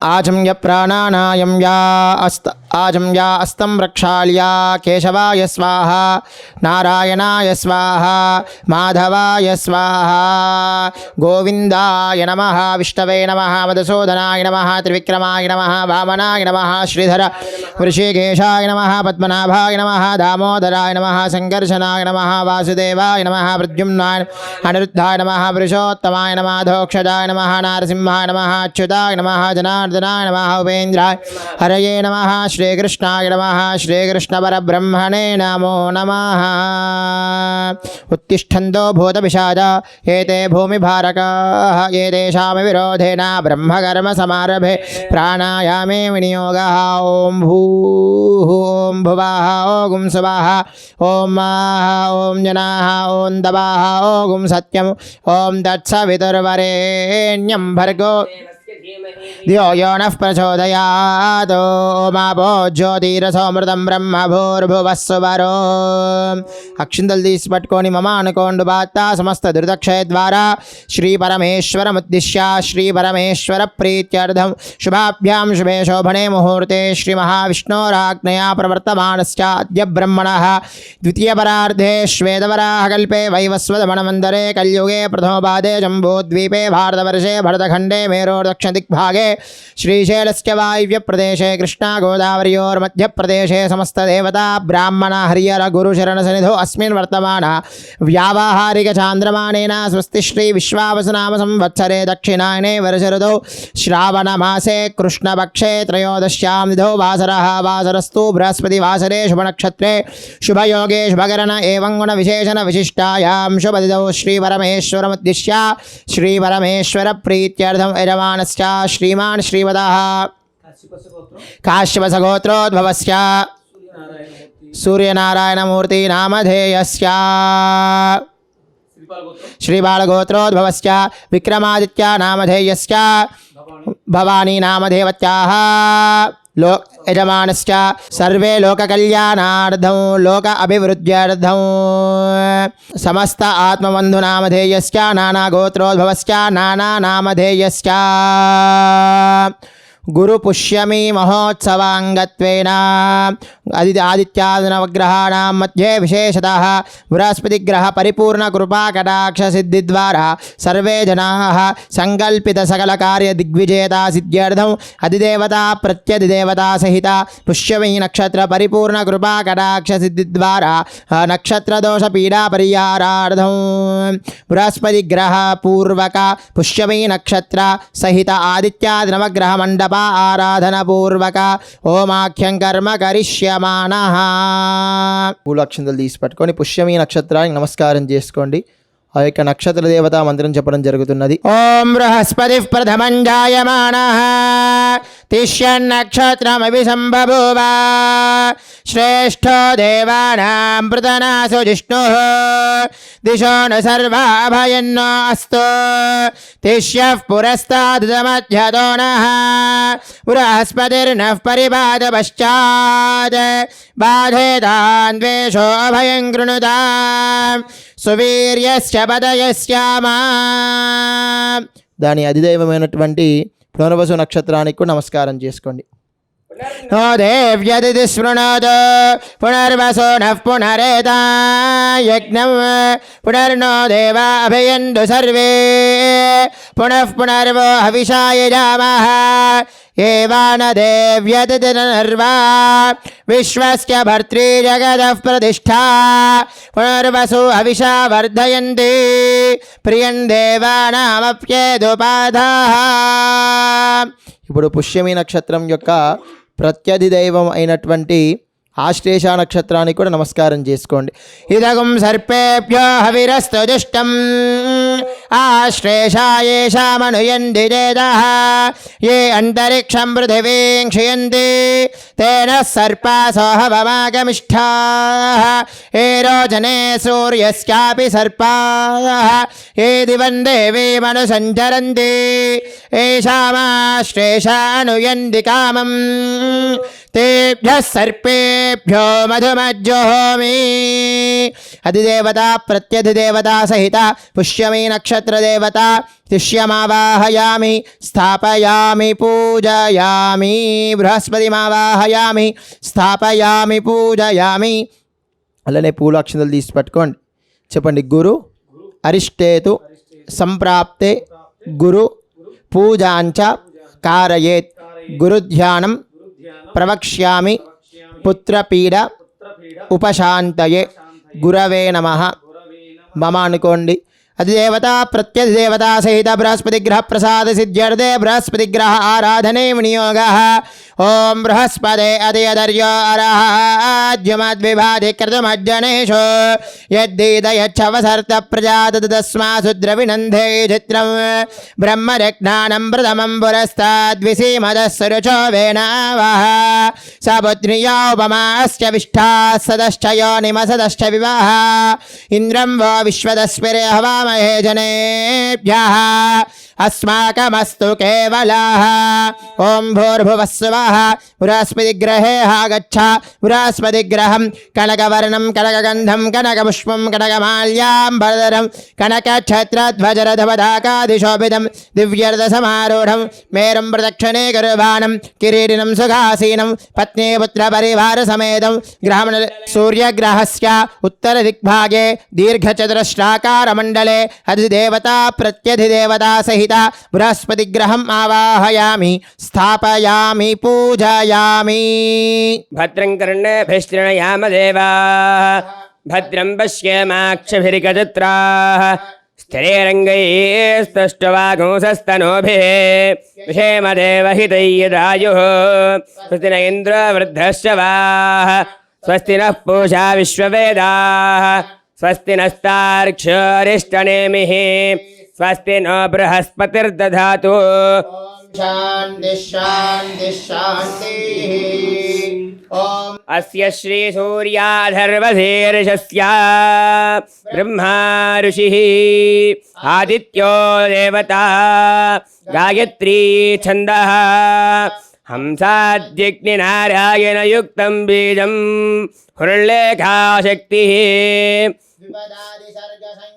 आजम्य प्राणानायं या अस्त आजम्या अस्तं रक्षाल्या केशवाय स्वाहा नारायणाय स्वाहा माधवाय स्वाहा गोविन्दाय नमः विष्णवे नमः मधुसूदनाय नमः त्रिविक्रमाय नमः वामनाय नमः श्रीधर वृषिकेशाय नमः पद्मनाभाय नमः दामोदराय नमः सङ्कर्षणाय नमः वासुदेवाय नमः प्रद्युम्नाय नमः अनिरुद्धाय नमः पुरुषोत्तमाय नमः धोक्षजाय नमः नारसिंहाय नमः अच्युताय नमः जनार्दनाय नमः उपेन्द्राय। हरये नमः श्रीकृष्णाय नमः श्रीकृष्णपरब्रह्मणे नमो नमः। उत्तिष्ठन्तो भूतपिशाच, एते भूमिभारकाः एतेषां विरोधेन ब्रह्मकर्मसमारभे प्राणायामे विनियोगः। ॐ भूः, ॐ भुवः ॐ सुवः, ॐ माः, ॐ जनाः, ॐ दवाः ॐ सत्यम्, ॐ तत्सवितुर्वरेण्यं भर्गो। द्योयो नः प्रचोदयादो मा भोज्योतिरसोमृतं ब्रह्म भूर्भुवस्वरो अक्षिन्दल्दी स्पट्कोनि मम अनुकोण्डुबात्ता समस्तदृतक्षयद्वारा श्रीपरमेश्वरमुद्दिश्य श्रीपरमेश्वरप्रीत्यर्थं शुभाभ्यां शुभे शोभने मुहूर्ते श्रीमहाविष्णोराज्ञया प्रवर्तमानश्चाद्य ब्रह्मणः। द्वितीयपरार्धे श्वेतवराहकल्पे वैवस्वदमनमन्दरे कल्युगे प्रथमपादे जम्बूद्वीपे भारतवर्षे भरतखण्डे मेरोर्दक्षिण दिग्भागे श्रीशैलस्य वायव्यप्रदेशे कृष्णागोदावर्योर्मध्यप्रदेशे समस्तदेवता ब्राह्मणा हरिहरगुरुशरणसनिधो अस्मिन् वर्तमान व्यावहारिकचान्द्रमाणेन स्वस्ति श्रीविश्वावसनाम संवत्सरे दक्षिणायने वर्षऋतौ श्रावणमासे कृष्णपक्षे त्रयोदश्यां निधो वासरः, वासरस्तु बृहस्पतिवासरे शुभनक्षत्रे शुभयोगे शुभकरण एवं गुणविशेषणविशिष्टायां शुभदिदौ श्रीपरमेश्वरमुद्दिश्य श्रीपरमेश्वरप्रीत्यर्थम् यजमानश्च श्रीमान् श्रीमदः। काश्यपसगोत्रोद्भवस्य। सूर्यनारायणमूर्ति नामधेयस्य। श्रीबालगोत्रोद्भवस्य। विक्रमादित्या नामधेयस्य। भवानी नामधेवत्याः లో యజమానశ్చ సర్వే లోకకళ్యాణార్థం లోక అభివృద్ధ్యర్థం సమస్త ఆత్మబంధు నామధేయశ్చ నానా గోత్రోద్భవశ్చ నానా నామధేయశ్చ గురు పుష్యమీ మహోత్సవాంగత్వేన అది ఆదిత్యాదినవగ్రహాణం మధ్యే విశేషత బృహస్పతి గ్రహ పరిపూర్ణ కృపాకటాక్ష సిద్ధిద్వారా సర్వే జనా సంకల్పిత సకల కార్య దిగ్విజేత సిద్ధ్యర్థం అధిదేవత ప్రత్యధిదేవత సహిత పుష్యమీ నక్షత్ర పరిపూర్ణ కృపాకటాక్ష సిద్ధిద్వారా నక్షత్ర దోష పీడా పరిహారార్థం బృహస్పతి గ్రహ పూర్వక పుష్యమీ నక్షత్ర సహిత ఆదిత్యాది నవగ్రహ మండప ఆరాధనపూర్వక ఓమాఖ్యం కర్మ కరిష్యమాణ పూలక్షంతలు తీసి పట్టుకొని పుష్యమి నక్షత్రానికి నమస్కారం చేసుకోండి. ఆ యొక్క నక్షత్ర దేవతా మంత్రం చెప్పడం జరుగుతున్నది. ఓం బృహస్పతి ప్రథమం జాయమాన తిష్యన్నక్షత్రమభి సంబభూవ. శ్రేష్ఠో దేవానాం పృతనాసు జిష్ణు. దిశో న సర్వాభయన్నో అస్తు. తిష్య పురస్తాదుమధ్యతో నః. బృహస్పతిర్నః పరిపాద పశ్చాత్ బాధేతాన్వేషో అభయం సువీర్యశ్చబదయశ్యామ దాని అధిదైవమైనటువంటి పునర్వసు నక్షత్రానికి కూడా నమస్కారం చేసుకోండి. నో దేవ్యది పునర్వసో నః యజ్ఞం పునర్నో అభయందు సర్వే. పునఃపునర్వో హవిషాయ జామః एवानदेव्यतिनर्वा विश्वस्य भर्त्री जगदः प्रतिष्ठा पुनर्वसु हविषा वर्धयन्ति ప్రియం దేవానామప్యేదుపాధా ఇప్పుడు పుష్యమి నక్షత్రం యొక్క ప్రత్యధి దైవం అయినటువంటి ఆశ్లేష నక్షత్రానికి కూడా నమస్కారం చేసుకోండి. ఇదగం సర్పేభ్యో హవిరస్తుష్టం ఆశ్లేషాయేషామనుయంది చేద ఏ అంతరిక్షం పృథివీం క్షయంతి. తేన సర్పాసోహవమాగమిష్టా ఏ రోచనే సూర్యస్యాపి సర్పా. ఏ దివం దేవీ మను సంచరంతి ఏషామాశ్లేషానుయంది కామం. तेभ्यः सर्पेभ्यो मधुमज्जुहोमि अधिदेवता प्रत्यधिदेवता सहिता पुष्यमी नक्षत्रदेवता तिष्यमावाहयामि स्थापयामि पूजयामि बृहस्पतिमावाहयामि స్థాపయామి పూజయామి అలానే పూల అక్షంతలు తీసి పట్టుకోండి చెప్పండి గురు అరిష్టేతు సంప్రాప్తే గురు పూజాంచ కారయేత్ గురుధ్యానం ప్రవక్ష్యామి పుత్రపీడ ఉపశాంతయే. గురవే నమ. మమ అనుకోండి. अधिदेवता प्रत्यधिदेवता सहित बृहस्पति ग्रह प्रसाद सिद्ध्यर्थे बृहस्पति ग्रह आराधने विनियोग। ओम बृहस्पते अधियधर्यो अराज्यमद्विभाधि कृतमज्जनेषु यद्दीदयच्छवसर्त प्रजा तदस्मासु द्रविनन्धे चित्रं ब्रह्मरज्ञानं प्रथमम्बुरस्ताद्विसीमदः सुरुचो स पुत्र्या उपमाश्च विष्ठा सदश्च यो निमसदश्च विवाह। इन्द्रं वो विश्वदस्मिरे हवा हवामहे जनेभ्यः अस्माकमस्तु केवलः। ॐ भूर्भुवस्सुवः। बृहस्पतिग्रहे आगच्छ। बृहस्पतिग्रहं कनकवर्णं, कनकगन्धं, कनकपुष्पं कनकमाल्याम्बरधरं कनकक्षत्रध्वजरथपदाकादिशोभितं दिव्यर्धसमारूढं, मेरुं प्रदक्षिणे कुर्वाणं किरीटिनं सुखासीनं, पत्नीपुत्रपरिवारसमेतं ग्रहण सूर्यग्रहस्य उत्तरदिग्भागे दीर्घचतुरश्राकारमण्डले अधिदेवता प्रत्यधिदेवता सहिता। बृहस्पतिग्रहम् आवाहयामि, स्थापयामि, पूजयामि। भद्रं कर्णेभिश्चृणयाम देवाः, भद्रं पश्येमाक्षभिरिकचित्राः स्थिरैरङ्गैस्तष्टवागुंसस्तनोभिः विषेमदेवहितैयदायुः स्वस्ति न इन्द्रवृद्धश्चवाः स्वस्ति नः पूषा विश्ववेदाः। स्वस्ति नस्तार्क्ष्योरिष्टनेमिः स्वस्ति नो बृहस्पतिर्दधातु। अस्य श्रीसूर्याधर्वशीर्षस्य ब्रह्मा ऋषिः। आदित्यो देवता गायत्री छन्दः। हंसाद्यग्निनारायणयुक्तं बीजं द्विपदादिसर्गसंयुक्तं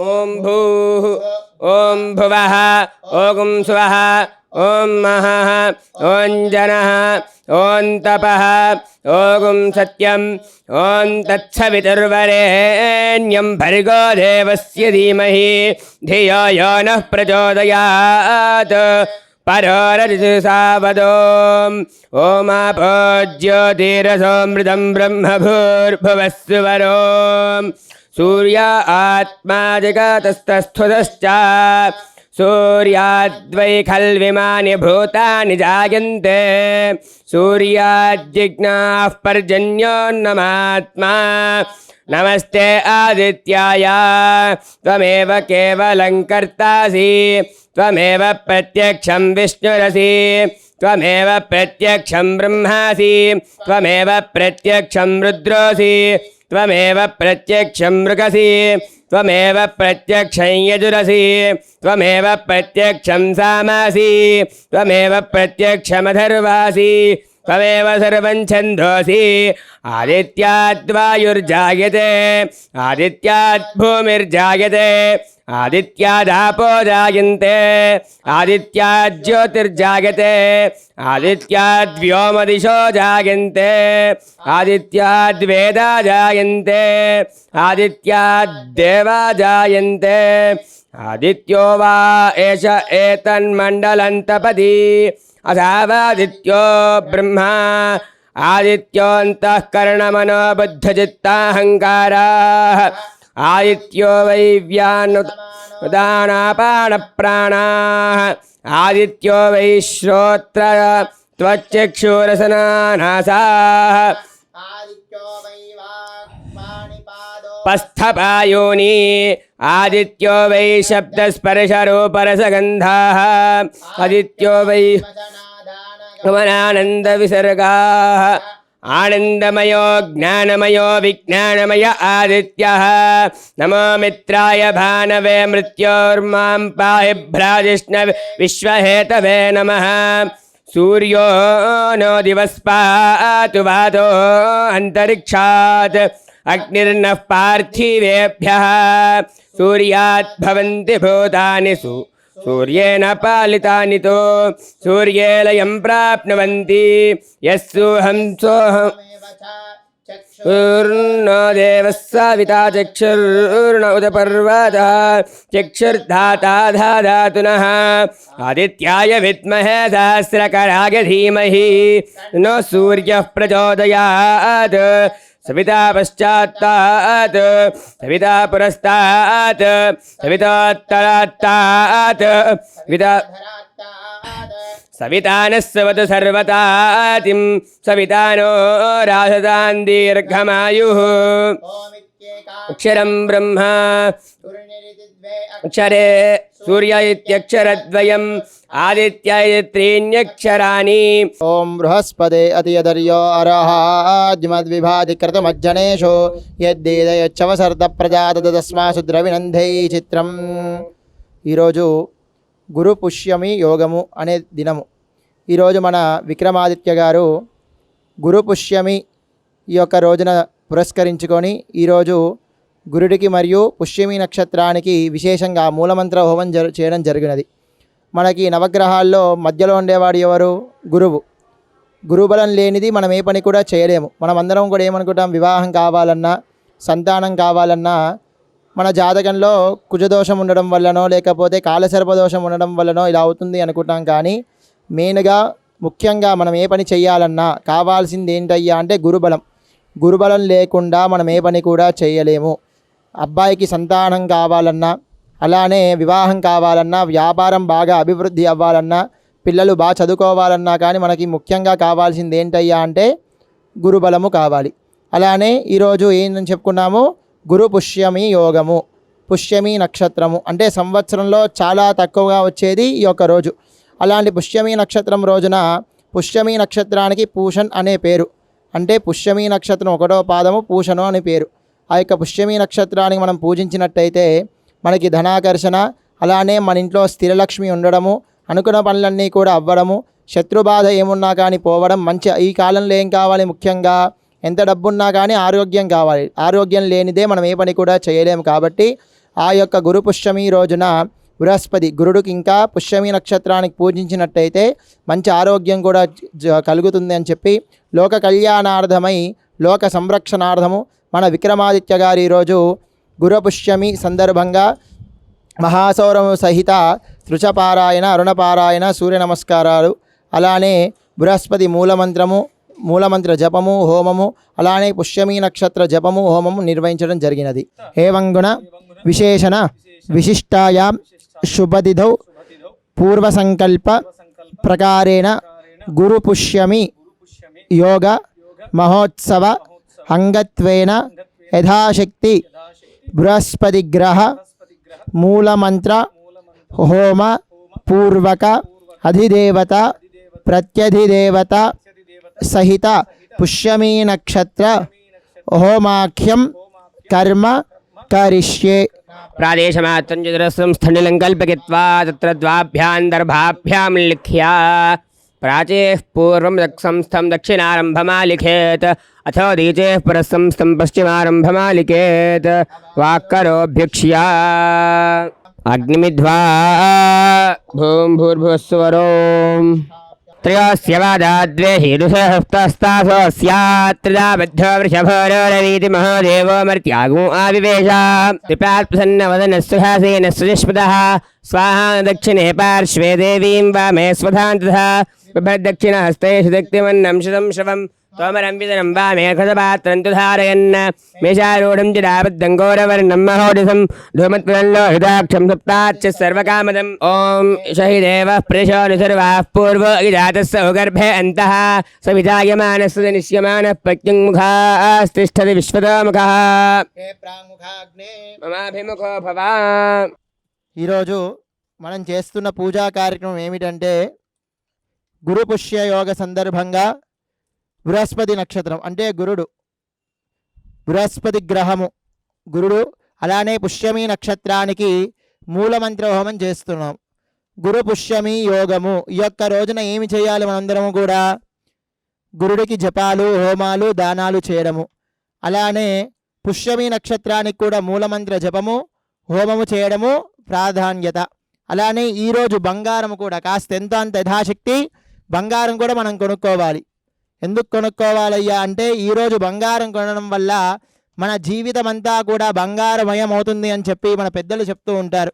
ॐ भूः ॐ भुवः ॐ स्वः ॐ महः ॐ जनः ॐ तपः ॐ सत्यम् ॐ तत्सवितुर्वरेण्यं भर्गो देवस्य धीमहि धियो यो नः प्रचोदयात् परोरजुसावदो ओमापो ज्योतिरसोमृतं ब्रह्मभूर्भुवस्सु वरो सूर्य आत्मा जगतस्तस्थुतश्च सूर्याद्वै खल्विमानि भूतानि जायन्ते। सूर्याज्जिज्ञाः पर्जन्योन्नमात्मा नमस्ते आदित्याय। त्वमेव केवलं कर्तासि। त्वमेव प्रत्यक्षं विष्णुरसि। त्वमेव प्रत्यक्षं ब्रह्मासि। त्वमेव प्रत्यक्षं रुद्रोऽसि त्वमेव प्रत्यक्षं मृगसि, त्वमेव प्रत्यक्षं यजुरसि, त्वमेव प्रत्यक्षं सामासि, त्वमेव प्रत्यक्षमधर्वासि, त्वमेव सर्वं छन्दोऽसि आदित्याद्वायुर्जायते आदित्याद्भूमिर्जायते आदित्यादापो जायन्ते आदित्याज्योतिर्जायते आदित्याद्व्योमदिशो जायन्ते आदित्याद्वेदा जायन्ते आदित्याद्देवा जायन्ते आदित्यो वा एष एतन्मण्डलन्तपदी, अथावादित्यो ब्रह्मा आदित्योऽन्तःकरणमनो बुद्धचित्ताहङ्काराः आदित्यो वैव्यानुदानापाणप्राणाः आदित्यो वै श्रोत्र त्वच्चक्षुरसनानासाः आदित्यो वै वाक्पाणिपादो पस्थपायोनि आदित्यो वै शब्दस्पर्शरूपरसगन्धाः आदित्यो वै गमनानन्दविसर्गाः आनन्दमयो, ज्ञानमयो, विज्ञानमय आदित्यः। नमो मित्राय भानवे मृत्योर्मां पाहि भ्राजिष्णवे विश्वहेतवे नमः। सूर्यो नो दिवस्पातु वातो अन्तरिक्षात्। अग्निर्नः पार्थिवेभ्यः। सूर्यात् भवन्ति भूतानि सु सूर्येण पालितानि तो सूर्ये लयं प्राप्नुवन्ति यः सोऽहं चक्षुर्नो देवः साविता चक्षुर्न उत पर्वतः चक्षुर्धाता धातुनः आदित्याय विद्महे सहस्रकराय धीमहि, नो सूर्यः प्रचोदयात्। सविता पश्चात्तात् सविता पुरस्तात् सवितोत्तरात्तात् सविता सविता नः सवतु सर्वतातिं सविता नो राधतान् दीर्घमायुः अक्षरं ब्रह्म अक्षरे సూర్య ఇత్యక్షరద్వయం ఆదిత్య త్రీణ్యక్షరాణి ఓం బృహస్పదే అతియదర్యో అరహాజ్మద్విభాతి కృతమజ్జనేషు యద్దీదయచ్చవసర్ద ప్రజాత తస్మాసు ద్రవినందై చిత్రం ఈరోజు గురు పుష్యమి యోగము అనే దినము. ఈరోజు మన విక్రమాదిత్య గారు గురు పుష్యమి ఈ యొక్క రోజున పురస్కరించుకొని ఈరోజు గురుడికి మరియు పుష్యమి నక్షత్రానికి విశేషంగా మూలమంత్ర హోమం జరు చేయడం జరిగినది. మనకి నవగ్రహాల్లో మధ్యలో ఉండేవాడు ఎవరు? గురువు. గురుబలం లేనిది మనం ఏ పని కూడా చేయలేము. మనం అందరం కూడా ఏమనుకుంటాం? వివాహం కావాలన్నా సంతానం కావాలన్నా మన జాతకంలో కుజదోషం ఉండడం వల్లనో లేకపోతే కాలసర్పదోషం ఉండడం వల్లనో ఇలా అవుతుంది అనుకుంటాం కానీ మెయిన్గా ముఖ్యంగా మనం ఏ పని చేయాలన్నా కావాల్సింది ఏంటయ్యా అంటే గురుబలం. గురుబలం లేకుండా మనం ఏ పని కూడా చేయలేము. అబ్బాయికి సంతానం కావాలన్నా అలానే వివాహం కావాలన్నా వ్యాపారం బాగా అభివృద్ధి అవ్వాలన్నా పిల్లలు బాగా చదువుకోవాలన్నా కానీ మనకి ముఖ్యంగా కావాల్సింది ఏంటయ్యా అంటే గురుబలము కావాలి. అలానే ఈరోజు ఏంటని చెప్పుకున్నాము? గురు పుష్యమి యోగము పుష్యమి నక్షత్రము. అంటే సంవత్సరంలో చాలా తక్కువగా వచ్చేది ఈ యొక్క రోజు. అలాంటి పుష్యమి నక్షత్రం రోజున పుష్యమి నక్షత్రానికి పూషన్ అనే పేరు. అంటే పుష్యమి నక్షత్రం ఒకటో పాదము పూషణం అని పేరు. ఆ యొక్క పుష్యమి నక్షత్రానికి మనం పూజించినట్టయితే మనకి ధనాకర్షణ అలానే మన ఇంట్లో స్థిరలక్ష్మి ఉండడము అనుకున్న పనులన్నీ కూడా అవ్వడము శత్రుబాధ ఏమున్నా కానీ పోవడం మంచి ఈ కాలంలో ఏం కావాలి ముఖ్యంగా ఎంత డబ్బున్నా కానీ ఆరోగ్యం కావాలి ఆరోగ్యం లేనిదే మనం ఏ పని కూడా చేయలేము కాబట్టి ఆ యొక్క గురు పుష్యమి రోజున బృహస్పతి గురుడికి ఇంకా పుష్యమి నక్షత్రానికి పూజించినట్టయితే మంచి ఆరోగ్యం కూడా జ- కలుగుతుంది అని చెప్పి లోక కళ్యాణార్థమై లోక సంరక్షణార్థము మన విక్రమాదిత్య గారు ఈరోజు గురుపుష్యమి సందర్భంగా మహాసౌరము సహిత తృచపారాయణ అరుణపారాయణ సూర్య నమస్కారాలు అలానే బృహస్పతి మూలమంత్రము మూలమంత్ర జపము హోమము అలానే పుష్యమి నక్షత్ర జపము హోమము నిర్వహించడం జరిగినది. ఏవంగుణ విశేషణ విశిష్టాయాం శుభదిధౌ పూర్వసంకల్ప ప్రకారేణ గురుపుష్యమి యోగ महोत्सव अंगत्वेन यथाशक्ति, बृहस्पतिग्रह, मूलमन्त्र, होम, पूर्वक, अधिदेवता, प्रत्यधिदेवता, सहित पुष्यमी नक्षत्र होमाख्यम कर्म, करिष्ये। प्रादेशमात्रं चतुरस्रं स्थनिलं कल्पयित्वा तत्र द्वाभ्यां दर्भाभ्यां लिख्या। प्राचेः पूर्वं संस्थं दक्षिणारम्भमालिखेत् अथो दीचेः परसंस्थं पश्चिमारम्भमालिखेत्। वाक्करोऽभ्युक्ष्या। अग्निमिध्वा। भूं भूर्भुवस्वरोम् त्रयोस्य वादा द्वे हीदुषहस्तासो स्यात् त्रिदा बद्धो महादेवो मर्त्यागो आविवेश कृपात् प्रसन्नवदनः सुहासेन स्वाहा दक्षिणे पार्श्वे देवीं वामे स्वधान्तः। बिभर्दक्षिणहस्ते शक्तिमन्नं शतं शवं తోమరం విదనం వా మేఘసపాత్రం ధారయన్ మేషారూఢం చిరాబద్ధం ఘోరవర్ణం మహోజసం ధూమత్వల్లోహితాక్షం సప్తాచ్చ సర్వకామదం ఓం షహిదేవ ప్రశోని సర్వాః పూర్వ ఇజాత సౌగర్భే అంతః సవిధాయమానస్సు నిష్యమాన ప్రత్యుముఖాస్తిష్టది విశ్వతోముఖ మమాభిముఖో భవా ఈరోజు మనం చేస్తున్న పూజా కార్యక్రమం ఏమిటంటే గురుపుష్య యోగ సందర్భంగా బృహస్పతి నక్షత్రం అంటే గురుడు. బృహస్పతి గ్రహము. గురుడు అలానే పుష్యమి నక్షత్రానికి మూలమంత్ర హోమం చేస్తున్నాం. గురు పుష్యమి యోగము. ఈ యొక్క రోజున ఏమి చేయాలి మనందరము కూడా? గురుడికి జపాలు హోమాలు దానాలు చేయడము. అలానే పుష్యమి నక్షత్రానికి కూడా మూలమంత్ర జపము హోమము చేయడము ప్రాధాన్యత. అలానే ఈరోజు బంగారం కూడా కాస్త ఎంత అంత యథాశక్తి బంగారం కూడా మనం కొనుక్కోవాలి. ఎందుకు కొనుక్కోవాలయ్యా? అంటే ఈరోజు బంగారం కొనడం వల్ల మన జీవితం అంతా కూడా బంగారమయం అవుతుంది అని చెప్పి మన పెద్దలు చెప్తూ ఉంటారు.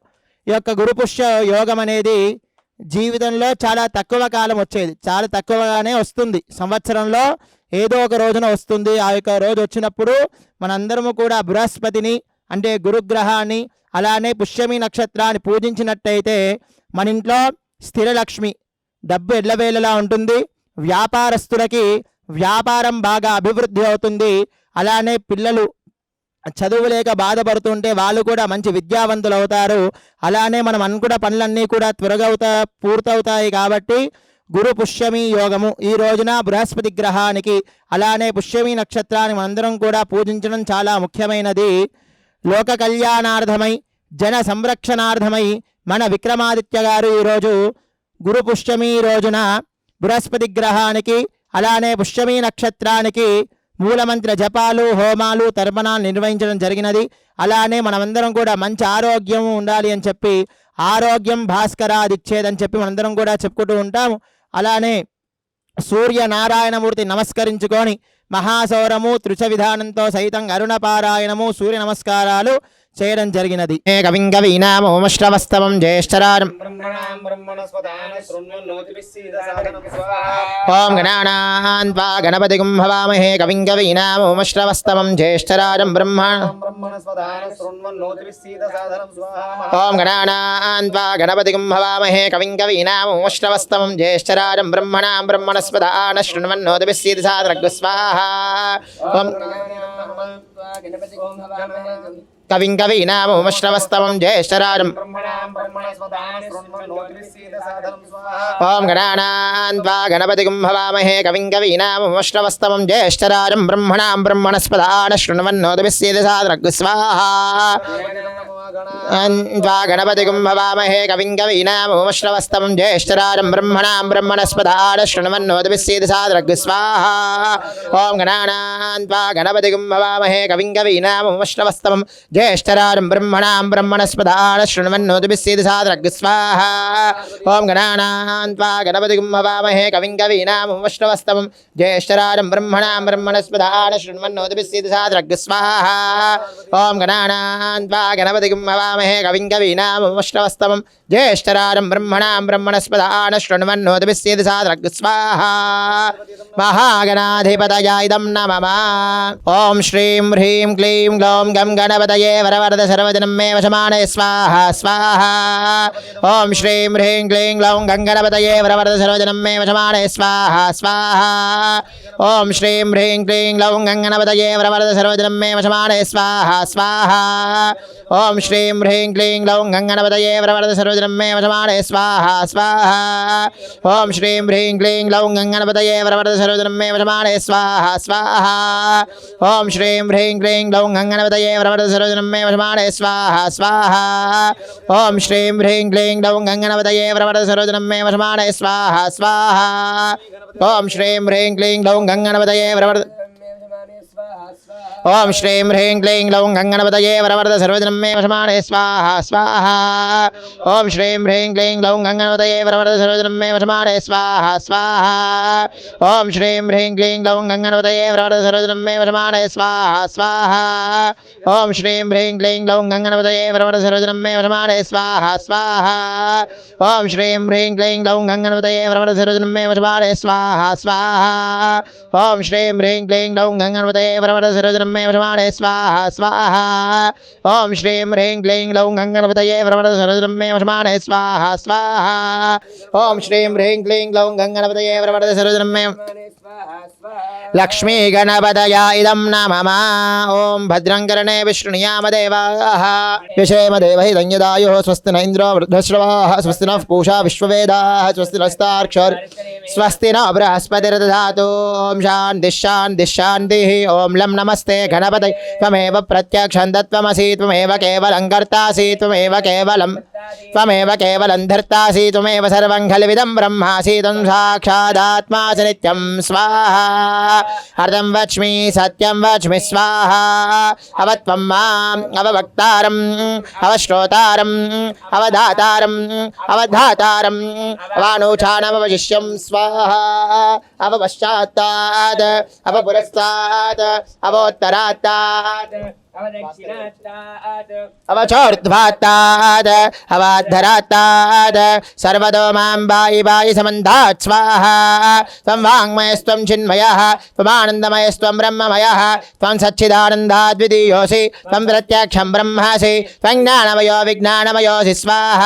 ఈ యొక్క గురుపుష్య యోగం అనేది జీవితంలో చాలా తక్కువ కాలం వచ్చేది. చాలా తక్కువగానే వస్తుంది. సంవత్సరంలో ఏదో ఒక రోజున వస్తుంది. ఆ యొక్క రోజు వచ్చినప్పుడు మనందరము కూడా బృహస్పతిని అంటే గురుగ్రహాన్ని అలానే పుష్యమి నక్షత్రాన్ని పూజించినట్టయితే మన ఇంట్లో స్థిరలక్ష్మి డబ్బు ఎడ్లవేళలా ఉంటుంది. వ్యాపారస్తులకి వ్యాపారం బాగా అభివృద్ధి అవుతుంది. అలానే పిల్లలు చదువు లేక బాధపడుతుంటే వాళ్ళు కూడా మంచి విద్యావంతులు అవుతారు. అలానే మనం అనుకున్న పనులన్నీ కూడా త్వరగా అవుతా పూర్తవుతాయి కాబట్టి గురు పుష్యమి యోగము ఈ రోజున బృహస్పతి గ్రహానికి అలానే పుష్యమి నక్షత్రాన్ని మనందరం కూడా పూజించడం చాలా ముఖ్యమైనది. లోక కళ్యాణార్థమై జన సంరక్షణార్థమై మన విక్రమాదిత్య గారు ఈరోజు గురు పుష్యమి రోజున బృహస్పతి గ్రహానికి అలానే పుష్యమీ నక్షత్రానికి మూలమంత్ర జపాలు హోమాలు తర్పణాలు నిర్వహించడం జరిగినది. అలానే మనమందరం కూడా మంచి ఆరోగ్యం ఉండాలి అని చెప్పి ఆరోగ్యం భాస్కరాదిచ్చేదని చెప్పి మనందరం కూడా చెప్పుకుంటూ ఉంటాము. అలానే సూర్య నారాయణమూర్తి నమస్కరించుకొని మహాసౌరము త్రిచ విధానంతో సైతం అరుణపారాయణము సూర్య నమస్కారాలు చేయడం జరిగినది. ఏ కవిం కవీనామోమశ్రవస్తవం జ్యేష్ఠరాజం. ఓం గణానాన్ త్వా గణపతిగుం భవామహే కవిం కవీనామోమశ్రవస్తవం జ్యేష్ఠరాజం బ్రహ్మణ. ఓం గణానాన్ త్వా గణపతిగుం భవామహే కవిం కవీనామోమశ్రవస్తవం జ్యేష్ఠరాజం బ్రహ్మణాం బ్రహ్మణస్పదాన శృణ్వన్నోతిభిస్సీద సాదరగ్స్వాహా ఓం కవిం కవీనామోమశ్రవస్తవం జ్యేష్ఠరాజం. ఓం గణానాన్ త్వా గణపతిగుం భవామహే కవిం కవీనామోమశ్రవస్తవం జ్యేష్ఠరాజం. బ్రహ్మణాం బ్రహ్మణస్పదాన శృణ్వన్నోతిభిస్సీద సాదరగ్స్వాహా త్వా గణపతిగుం భవామహే కవిం కవీనామోమశ్రవస్తవం జ్యేష్ఠరాజం బ్రహ్మణాం బ్రహ్మణస్పదాన శృణ్వన్నోతిభిస్సీద సాదరగ్స్వాహా ఓం గణానాన్ త్వా గణపతిగుం భవామహే కవిం కవీనామోమశ్రవస్తవం జ్యేష్ఠరాజం బ్రహ్మణాం బ్రహ్మణస్పదాన శృణ్వన్నోతిభిస్సీద సాదరగ్స్వాహా ఓం గణానాన్ త్వా గణపతిగుం భవామహే కవిం కవీనామోమశ్రవస్తవం జ్యేష్ఠరాజం బ్రహ్మణాం బ్రహ్మణస్పదాన శృణ్వన్నోతిభిస్సీద సాదరగ్స్వాహా ఓం గణానాన్ త్వా గణపతిగుం భవామహే కవిం కవీనామోమశ్రవస్తవం జ్యేష్ఠరాజం బ్రహ్మణాం బ్రహ్మణస్పదాన శృణ్వన్నోతిభిస్సీద సాదరగ్స్వాహా మహాగణాధిపతయాయిదం నమమ ఓం శ్రీం హ్రీం క్లీం గ్లౌం గం గణపతయే వరవరద సర్వజనం మే వశమానే స్వాహ స్వాహ ఓం శ్రీం హ్రీం క్లీం గ్లౌం గం గణపతయే వరవరద సర్వజనం మే వశమానే స్వాహ స్వాహ ఓం శ్రీం హ్రీం క్లీం గ్లౌం గం గణపతయే వరవరద శ్రీం హ్రీం క్లీం లౌం గంగణపతయే ప్రవరద సర్వజనం మే వశమానే స్వాహ స్వాహ ఓం శ్రీం హ్రీం క్లీం లౌం గంగణపతయే ప్రవరద సర్వజనం మే వశమానే స్వాహ స్వాహ ఓం శ్రీం హ్రీం క్లీం లౌం గంగణపతయే ప్రవరద సర్వజనం మే వశమానే స్వాహ స్వాహ ఓం శ్రీం హ్రీం క్లీం లౌం గంగణపతయే ప్రవరద సర్వజనం మే వశమానే స్వాహ స్వాహ ఓం శ్రీం హ్రీం క్లీం లౌం గంగణపతయే వరవరద సర్వజనం మే వశమానే స్వాహ స్వాహ ఓం శ్రీం హ్రీం క్లీం గ్లౌం గంగణపతయే వరవరద సర్వజనం మే వశమానే స్వాహ స్వాహ ఓం శ్రీం హ్రీం క్లీం గ్లౌం గంగణపతయే వరవరద సర్వజనం మే వశమానే స్వాహ స్వాహ ఓం శ్రీం హ్రీం క్లీం గ్లౌం గంగణపతయే వరవరద సర్వజనం మే వశమానే స్వాహ స్వాహ ఓం శ్రీం హ్రీం క్లీం గ్లౌం గంగణపతయే వరవరద సర్వజనం మే వశమానే స్వాహ స్వాహ ఓం శ్రీం హ్రీం క్లీం గ్లౌం గంగణపతయే వరవరద సర్వజనం మే వశమానే స్వాహ స్వాహ ఓం శ్రీం హ్రీం క్లీం గ్లౌం గంగణపతయే వరవరద సర్వజనం మే వశమానే స్వాహ స్వాహ ఓం శ్రీం హ్రీం క్లీం గ్లౌం గంగణపతయే వరవరద సర్వజనం మే లక్ష్మీ గణపతయ ఇదం నమమ ఓం భద్రం కరణే విష్ణుయామ దేవాः యశేమ దేవహితం యదాయుः స్వస్తి న ఇంద్రో వృద్ధశ్రవాः స్వస్తి నః పూషా విశ్వవేదాः స్వస్తి నస్తాక్షర్ స్వస్తి स्वस्ति न बृहस्पति ॐ शान्तिश्शान्तिश्शान्तिः ॐ लं नमस्ते गणपतये। त्वमेव प्रत्यक्षं तत्त्वमसि त्वमेव केवलं कर्तासि त्वमेव केवलं त्वमेव केवलं धर्तासि त्वमेव सर्वं खलविदं ब्रह्मासि त्वं साक्षादात्मासि नित्यं स्वाहा। हृदं वच्मि, सत्यं वच्मि, स्वाहा। अवत्वं माम्, अववक्तारम्, अवश्रोतारम्, अवधातारम् अवधातारम् स्वा स्वाहा अवपश्चात्तात् अवपुरस्तात् अवोत्तरात्तात् अवचोर्ध्वात्ताद् अवाद्धरात्ताद् అవచోర్ధ్వాత్తాద్ అవాధరాత్తాద్ సర్వదో మాం వాయి వాయి సమంధాత్ స్వాహ త్వం వాంగ్మయస్త్వం చిన్మయః త్వమానందమయస్త్వం బ్రహ్మమయః త్వం సచ్చిదానందాద్వితీయోసి త్వం ప్రత్యక్షం బ్రహ్మాసి త్వం జ్ఞానమయో విజ్ఞానమయోసి స్వాహ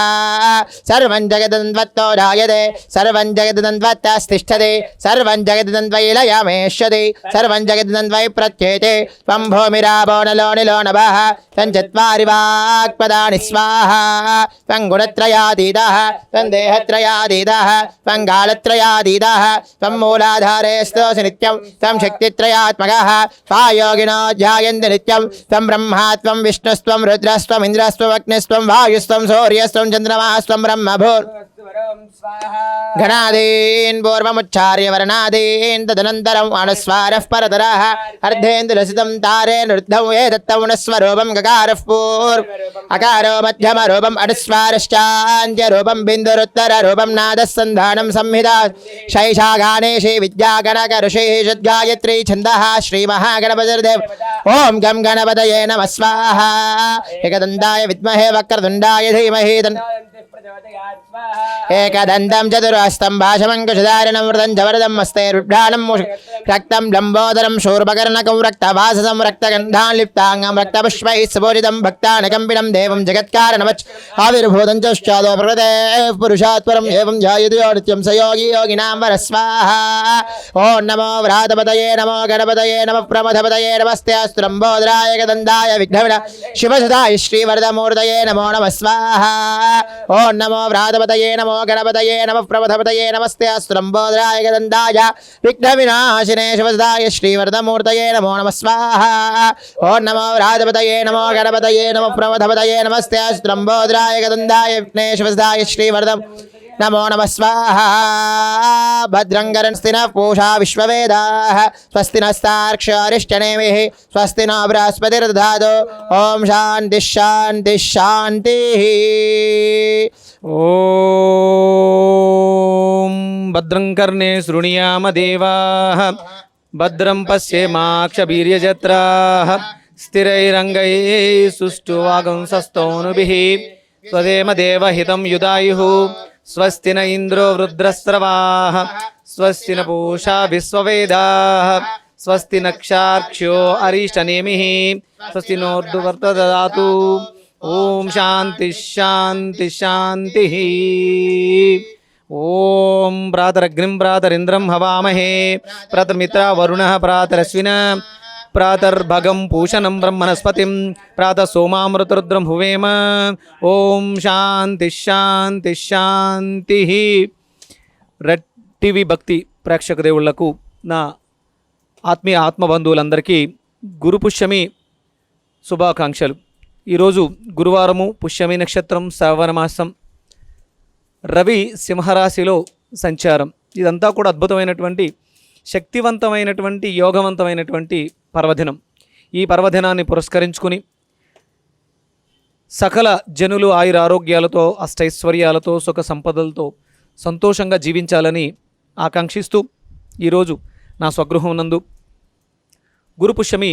సర్వం జగదంత్వత్తో రాయతే సర్వం జగదంత్వత్తస్తిష్టతే సర్వం జగదంత్వై లయమేష్యతి సర్వం జగదంత్వై ప్రత్యేతే త్వం భూమిరాభోనలో గుణత్రయాణిలో నమ. తం చత్వారి వాక్పదాని స్వాహ. తం గుణత్రయాదీద తం దేహత్రయాదీద తం కాళత్రయాదీద తం మూలాధారేస్తోసి నిత్యం తం శక్తిత్రయాత్మక. స్వాయోగినో ధ్యాయంతి నిత్యం. తం బ్రహ్మాత్వం విష్ణుస్వం రుద్రస్వం ఇంద్రస్వం అగ్నిస్వం వాయుస్వం సూర్యస్వం చంద్రమాస్వం బ్రహ్మభూర్. గణాదీన్ పూర్వముచ్చార్య వర్ణాదీన్ తదనంతరం అణుస్వారః పరతరः. అర్ధేందులసితం తారే నృద్ధం ఏతత్ दत्तौणस्वरूपं गकारः पूर्व अकारो मध्यमरूपम् अनुस्वारश्चान्त्यरूपं बिन्दुरुत्तररूपं नादः सन्धानं संहिता। शैषागानेशे विद्यागणकऋषिः षद्गायत्री छन्दः श्रीमहागणपतिर्देव। ॐ गं गणपतये नमः स्वाहा। एकदन्ताय विद्महे वक्रतुण्डाय धीमहि। तन् एकदन्तं चतुरस्तं भाषमङ्कुशधारिणं वृतं च वरदं हस्ते रुड्ढानं रक्तं लम्बोदरं शूर्पकर्णकं रक्तवाससं रक्तगन्धान् लिप्ताङ्गं रक्तपुष्पैः सुपूजितं भक्तानकम्पिनं देवं जगत्कारणमच् आविर्भूतं च श्चादो प्रकृते पुरुषात् परम् एवं ध्यायति नित्यं स योगी योगिनां वरस्वाहा ॐ नमो व्रातपतये नमो गणपतये नमः प्रमथपतये नमस्ते अस्तु लम्बोदराय गदन्दाय विघ्नविन शिवसुधाय श्रीवरदमूर्तये नमो नमः स्वाहा ॐ నమో వ్రాతపతయే నమో గణపతయే నమ ప్రవధపతయే నమస్తే అస్త్రంబోధరాయ గదందాయ విఘ్న వినాశినే శివదాయ శ్రీవరదమూర్తయే నమో నమ స్వాహ ఓ నమో వ్రాతపతయే నమో గణపతయే నమ ప్రవధపతయే నమస్తే అస్త్రంబోధరాయ గదందాయ విఘ్నేశ్వరదాయ శ్రీవరదం నమో నమ స్వాహ భద్రంగరస్తిన పూషా విశ్వవేదా స్వస్తి నస్తాక్షరిష్టనేమి స్వస్తి నో బృహస్పతిర్ధాదు ఓం శాంతి శాంతి శాంతి ఓం భద్రం కర్ణే శృణుయామ దేవా. భద్రం పశ్యేమాక్షభీర్యజత్రా స్థిరైరంగై సుష్ఠువాగంసస్తోనుభిః స్వదేమ దేవహితం యుదాయు. స్వస్తి న ఇంద్రో వృద్రస్రవాః స్వస్తి న పూషా విశ్వవేదాః. స్వస్తి నక్షార్క్ష్యో అరిష్టనేమిః స్వస్తి నోర్ధువర్త దదాతు ఓం శాంతి శాంతి శాంతి ఓం భ్రాతరగ్నిం భ్రాతరింద్రం హవామహే భ్రాతర్మిత్ర వరుణ ప్రాతరశ్విన ప్రాతర్భగం పూషణం బ్రహ్మనస్పతిం ప్రాత సోమామృతరుద్రం హువేమ. ఓం శాంతి శాంతి శాంతి. రెడ్ భక్తి ప్రేక్షక దేవుళ్ళకు నా ఆత్మీయ ఆత్మబంధువులందరికీ గురుపుష్యమి శుభాకాంక్షలు. ఈరోజు గురువారము పుష్యమి నక్షత్రం శ్రావణమాసం రవి సింహరాశిలో సంచారం. ఇదంతా కూడా అద్భుతమైనటువంటి శక్తివంతమైనటువంటి యోగవంతమైనటువంటి పర్వదినం. ఈ పర్వదినాన్ని పురస్కరించుకుని సకల జనులు ఆయుర ఆరోగ్యాలతో అష్టైశ్వర్యాలతో సుఖ సంపదలతో సంతోషంగా జీవించాలని ఆకాంక్షిస్తూ ఈరోజు నా స్వగృహం నందు గురుపుష్యమి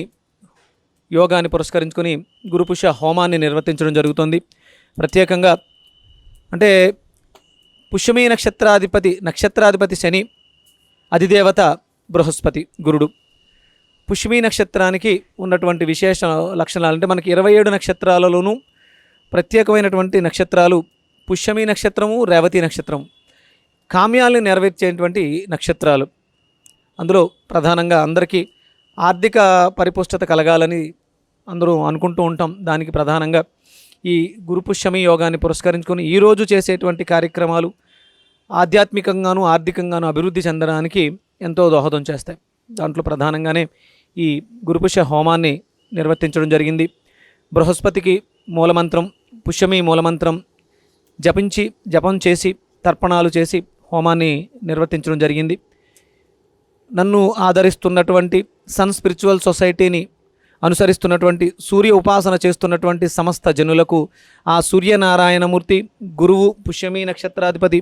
యోగాన్ని పురస్కరించుకొని గురుపుష హోమాన్ని నిర్వర్తించడం జరుగుతుంది. ప్రత్యేకంగా అంటే పుష్యమీ నక్షత్రాధిపతి నక్షత్రాధిపతి శని అధిదేవత బృహస్పతి గురుడు. పుష్యమి నక్షత్రానికి ఉన్నటువంటి విశేష లక్షణాలు అంటే మనకి ఇరవై ఏడు నక్షత్రాలలోనూ ప్రత్యేకమైనటువంటి నక్షత్రాలు పుష్యమి నక్షత్రము రేవతి నక్షత్రం. కామ్యాలను నెరవేర్చేటువంటి నక్షత్రాలు. అందులో ప్రధానంగా అందరికీ ఆర్థిక పరిపుష్టత కలగాలని అందరూ అనుకుంటూ ఉంటాం దానికి ప్రధానంగా ఈ గురుపుష్యమి యోగాన్ని పురస్కరించుకొని ఈరోజు చేసేటువంటి కార్యక్రమాలు ఆధ్యాత్మికంగాను ఆర్థికంగాను అభివృద్ధి చెందడానికి ఎంతో దోహదం చేస్తాయి. దాంట్లో ప్రధానంగానే ఈ గురుపుష్య హోమాన్ని నిర్వర్తించడం జరిగింది. బృహస్పతికి మూలమంత్రం పుష్యమి మూలమంత్రం జపించి జపం చేసి తర్పణాలు చేసి హోమాన్ని నిర్వర్తించడం జరిగింది. నన్ను ఆదరిస్తున్నటువంటి సన్ స్పిరిచువల్ సొసైటీని అనుసరిస్తున్నటువంటి సూర్య ఉపాసన చేస్తున్నటువంటి సమస్త జనులకు ఆ సూర్యనారాయణమూర్తి గురువు పుష్యమి నక్షత్రాధిపతి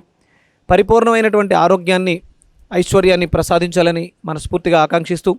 పరిపూర్ణమైనటువంటి ఆరోగ్యాన్ని ఐశ్వర్యాన్ని ప్రసాదించాలని మనస్ఫూర్తిగా ఆకాంక్షిస్తూ